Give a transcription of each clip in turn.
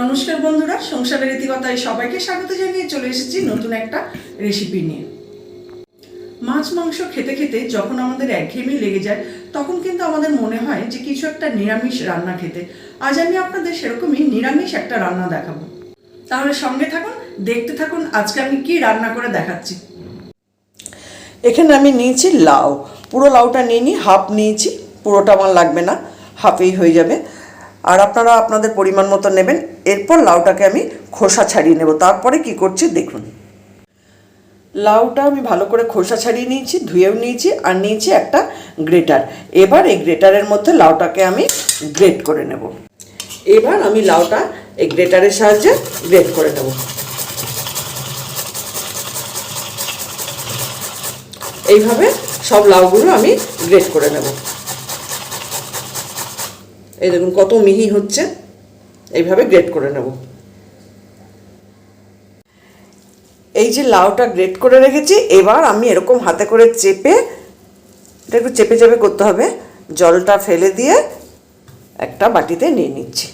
নমস্কার বন্ধুরা, সংসারের রীতিকথায় সবাইকে স্বাগত জানিয়ে চলে এসেছি নতুন একটা রেসিপি নিয়ে। মাছ, মাংস খেতে খেতে যখন আমাদের একঘেয়েমি লেগে যায়, তখন কিন্তু আমাদের মনে হয় যে কিছু একটা নিরামিষ রান্না খেতে। আজ আমি আপনাদের সেরকমই নিরামিষ একটা রান্না দেখাবো। তাহলে সঙ্গে থাকুন, দেখতে থাকুন আজকে আমি কি রান্না করে দেখাচ্ছি। এখানে আমি নিয়েছি লাউ। পুরো লাউটা নিয়ে নিই হাফ নিয়েছি, পুরোটা আমার লাগবে না, হাফেই হয়ে যাবে। আর আপনারা আপনাদের পরিমাণ মতো নেবেন, এরপর লাউটাকে আমি খোসা ছাড়িয়ে নেব। তারপরে কি করছি দেখুন। লাউটা আমি ভালো করে খোসা ছাড়িয়ে নিয়েছি, ধুয়েও নিয়েছি আর নিয়েছি একটা গ্রেটার। এবার এই গ্রেটারের মধ্যে লাউটাকে আমি গ্রেট করে নেব। এবার আমি লাউটা এই গ্রেটারের সাহায্যে গ্রেট করে নেব। এইভাবে সব লাউগুলো আমি গ্রেট করে নেব। এই দেখুন, কত মিহি হচ্ছে। এইভাবে গ্রেট করে নেব। এই যে লাউটা গ্রেট করে রেখেছি, এবার আমি এরকম হাতে করে চেপে, এটা একটু চেপে চেপে করতে হবে। জলটা ফেলে দিয়ে একটা বাটিতে নিয়ে নিচ্ছি।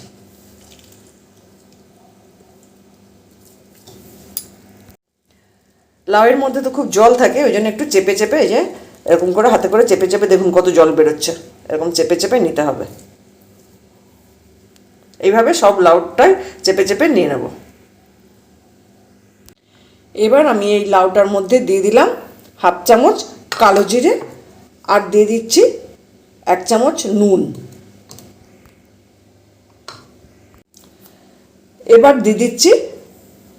লাউয়ের মধ্যে তো খুব জল থাকে, ওই জন্য একটু চেপে চেপে এই যে এরকম করে হাতে করে চেপে চেপে দেখুন কত জল বেরোচ্ছে। এরকম চেপে চেপে নিতে হবে। এইভাবে সব লাউটাই চেপে চেপে নিয়ে নেব। এবার আমি এই লাউটার মধ্যে দিয়ে দিলাম হাফ চামচ কালো জিরে আর দিয়ে দিচ্ছি এক চামচ নুন। এবার দিয়ে দিচ্ছি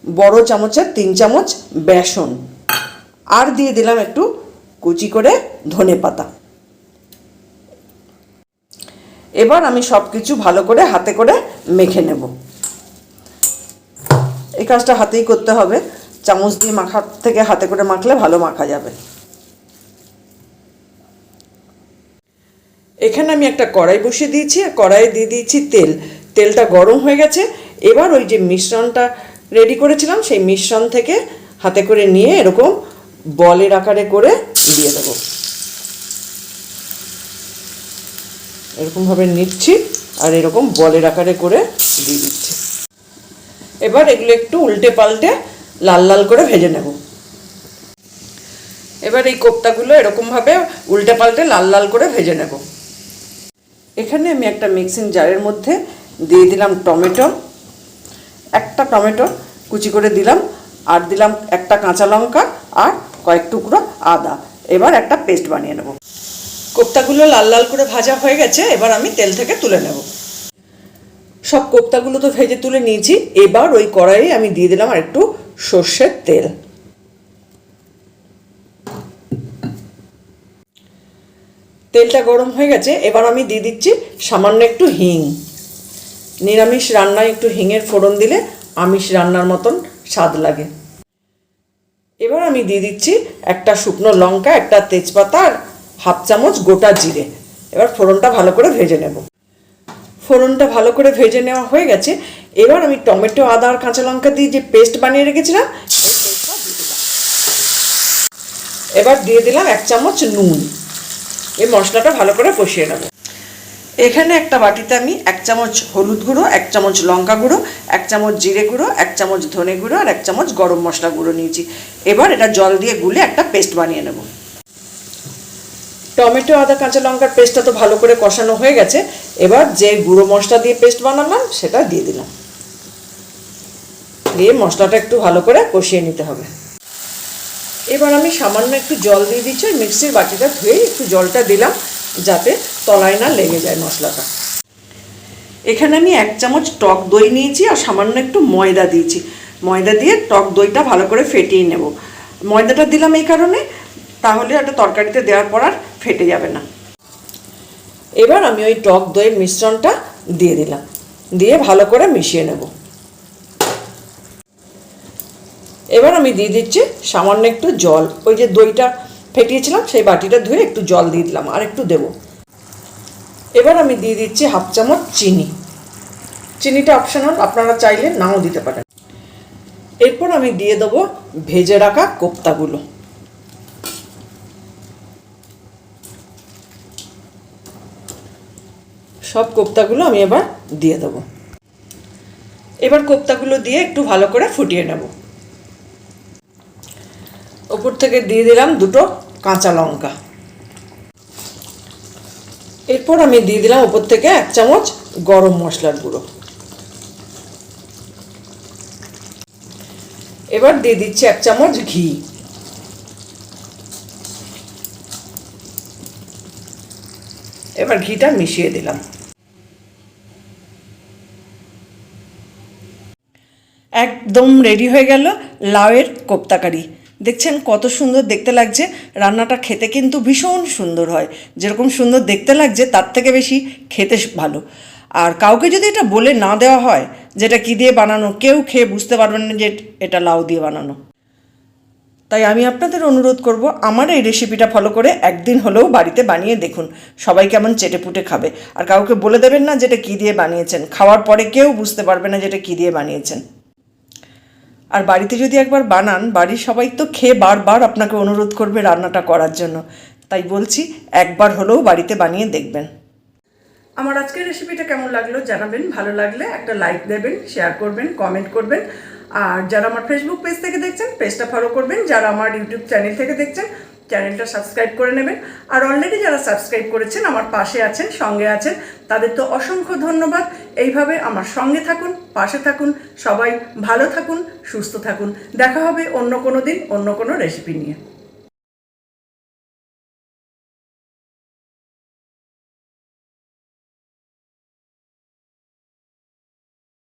বড় চামচের তিন চামচ বেসন। আর দিয়ে দিলাম একটু কুচি করে ধনে পাতা এবার আমি সব কিছু ভালো করে হাতে করে মেখে নেব। এই কাজটা হাতেই করতে হবে। চামচ দিয়ে মাখার থেকে হাতে করে মাখলে ভালো মাখা যাবে। এখানে আমি একটা কড়াই বসিয়ে দিয়েছি। আর কড়াইয়ে দিয়ে দিয়েছি তেল। তেলটা গরম হয়ে গেছে। এবার ওই যে মিশ্রণটা রেডি করেছিলাম, সেই মিশ্রণ থেকে হাতে করে নিয়ে এরকম বলের আকারে করে দিয়ে দেবো। এরকমভাবে নিচ্ছি আর এরকম বলের আকারে করে দিয়ে দিচ্ছি। এবার এগুলো একটু উল্টে পাল্টে লাল লাল করে ভেজে নেব। এবার এই কোপ্তাগুলো এরকমভাবে উল্টে পাল্টে লাল লাল করে ভেজে নেব। এখানে আমি একটা মিক্সিং জারের মধ্যে দিয়ে দিলাম টমেটো। একটা টমেটো কুচি করে দিলাম আর দিলাম একটা কাঁচা লঙ্কা আর কয়েক টুকরো আদা। এবার একটা পেস্ট বানিয়ে নেব। কোপ্তাগুলো লাল লাল করে ভাজা হয়ে গেছে, এবার আমি তেল থেকে তুলে নেব। সব কোপ্তাগুলো তো ভেজে তুলে নিয়েছি, এবার ওই কড়াইয়ে আমি দিয়ে দিলাম আর একটু সর্ষের তেল। তেলটা গরম হয়ে গেছে, এবার আমি দিয়ে দিচ্ছি সামান্য একটু হিং। নিরামিষ রান্নায় একটু হিঙের ফোড়ন দিলে আমিষ রান্নার মতন স্বাদ লাগে। এবার আমি দিয়ে দিচ্ছি একটা শুকনো লঙ্কা, একটা তেজপাতা আর হাফ চামচ গোটা জিরে। এবার ফোড়নটা ভালো করে ভেজে নেব। ফোড়নটা ভালো করে ভেজে নেওয়া হয়ে গেছে। এবার আমি টমেটো, আদা আর কাঁচা লঙ্কা দিয়ে যে পেস্ট বানিয়ে রেখেছিলাম এবার দিয়ে দিলাম এক চামচ নুন। এই মশলাটা ভালো করে কষিয়ে নেব। এখানে একটা বাটিতে আমি এক চামচ হলুদ গুঁড়ো, এক চামচ লঙ্কা গুঁড়ো, এক চামচ জিরে গুঁড়ো, এক চামচ ধনে গুঁড়ো আর এক চামচ গরম মশলা গুঁড়ো নিয়েছি। এবার এটা জল দিয়ে গুলে একটা পেস্ট বানিয়ে নেব। টমেটো, আদা, কাঁচা লঙ্কার পেস্টটা তো ভালো করে কষানো হয়ে গেছে। এবার যে গুঁড়ো মশলা দিয়ে পেস্ট বানালাম, সেটা দিয়ে দিলাম। দিয়ে মশলাটা একটু ভালো করে কষিয়ে নিতে হবে। এবার আমি সামান্য একটু জল দিয়ে দিচ্ছি, ওই মিক্সির বাটিটা ধুয়ে একটু জলটা দিলাম, যাতে তলায় না লেগে যায় মশলাটা। এখানে আমি এক চামচ টক দই নিয়েছি আর সামান্য একটু ময়দা দিয়েছি। ময়দা দিয়ে টক দইটা ভালো করে ফেটিয়ে নেব। ময়দাটা দিলাম এই কারণে, তাহলে একটা তরকারিতে দেওয়ার পর আর ফেটে যাবে না। এবার আমি ওই টক দইয়ের মিশ্রণটা দিয়ে দিলাম। দিয়ে ভালো করে মিশিয়ে নেব। এবার আমি দিয়ে দিচ্ছি সামান্য একটু জল। ওই যে দইটা ফেটিয়েছিলাম, সেই বাটিটা ধুয়ে একটু জল দিয়ে দিলাম, আর একটু দেবো। এবার আমি দিয়ে দিচ্ছি হাফ চামচ চিনি। চিনিটা অপশনাল, আপনারা চাইলে নাও দিতে পারেন। এরপর আমি দিয়ে দেবো ভেজে রাখা কোপ্তাগুলো। সব কোপ্তাগুলো আমি এবার দিয়ে দেবো। এবার কোপ্তাগুলো দিয়ে একটু ভালো করে ফুটিয়ে নেব। ওপর থেকে দিয়ে দিলাম দুটো কাঁচা লঙ্কা। এরপর আমি দিয়ে দিলাম ওপর থেকে এক চামচ গরম মশলার গুঁড়ো। এবার দিয়ে দিচ্ছি এক চামচ ঘি। এবার ঘিটা মিশিয়ে দিলাম। একদম রেডি হয়ে গেল লাউয়ের কোপ্তাকারি। দেখছেন কত সুন্দর দেখতে লাগছে। রান্নাটা খেতে কিন্তু ভীষণ সুন্দর হয়। যেরকম সুন্দর দেখতে লাগছে, তার থেকে বেশি খেতে ভালো। আর কাউকে যদি এটা বলে না দেওয়া হয় যেটা কী দিয়ে বানানো, কেউ খেয়ে বুঝতে পারবেন না যে এটা লাউ দিয়ে বানানো। তাই আমি আপনাদের অনুরোধ করব, আমার এই রেসিপিটা ফলো করে একদিন হলেও বাড়িতে বানিয়ে দেখুন। সবাই কেমন চেটেপুটে খাবে। আর কাউকে বলে দেবেন না যেটা কী দিয়ে বানিয়েছেন। খাওয়ার পরে কেউ বুঝতে পারবে না যেটা কী দিয়ে বানিয়েছেন। আর বাড়িতে যদি একবার বানান, বাড়ির সবাই তো খেয়ে বারবার আপনাকে অনুরোধ করবে রান্নাটা করার জন্য। তাই বলছি, একবার হলেও বাড়িতে বানিয়ে দেখবেন। আমার আজকের রেসিপিটা কেমন লাগল জানাবেন। ভালো লাগলে একটা লাইক দেবেন শেয়ার করবেন কমেন্ট করবেন। আর যারা আমার ফেসবুক পেজ থেকে দেখছেন পেজটা ফলো করবেন। যারা আমার ইউটিউব চ্যানেল থেকে দেখছেন চ্যানেলটা সাবস্ক্রাইব করে নেবেন। আর অলরেডি যারা সাবস্ক্রাইব করেছেন, আমার পাশে আছেন, সঙ্গে আছেন, তাদের তো অসংখ্য ধন্যবাদ। এইভাবে আমার সঙ্গে থাকুন, পাশে থাকুন, সবাই ভালো থাকুন, সুস্থ থাকুন। দেখা হবে অন্য কোনো দিন, অন্য কোনো রেসিপি নিয়ে।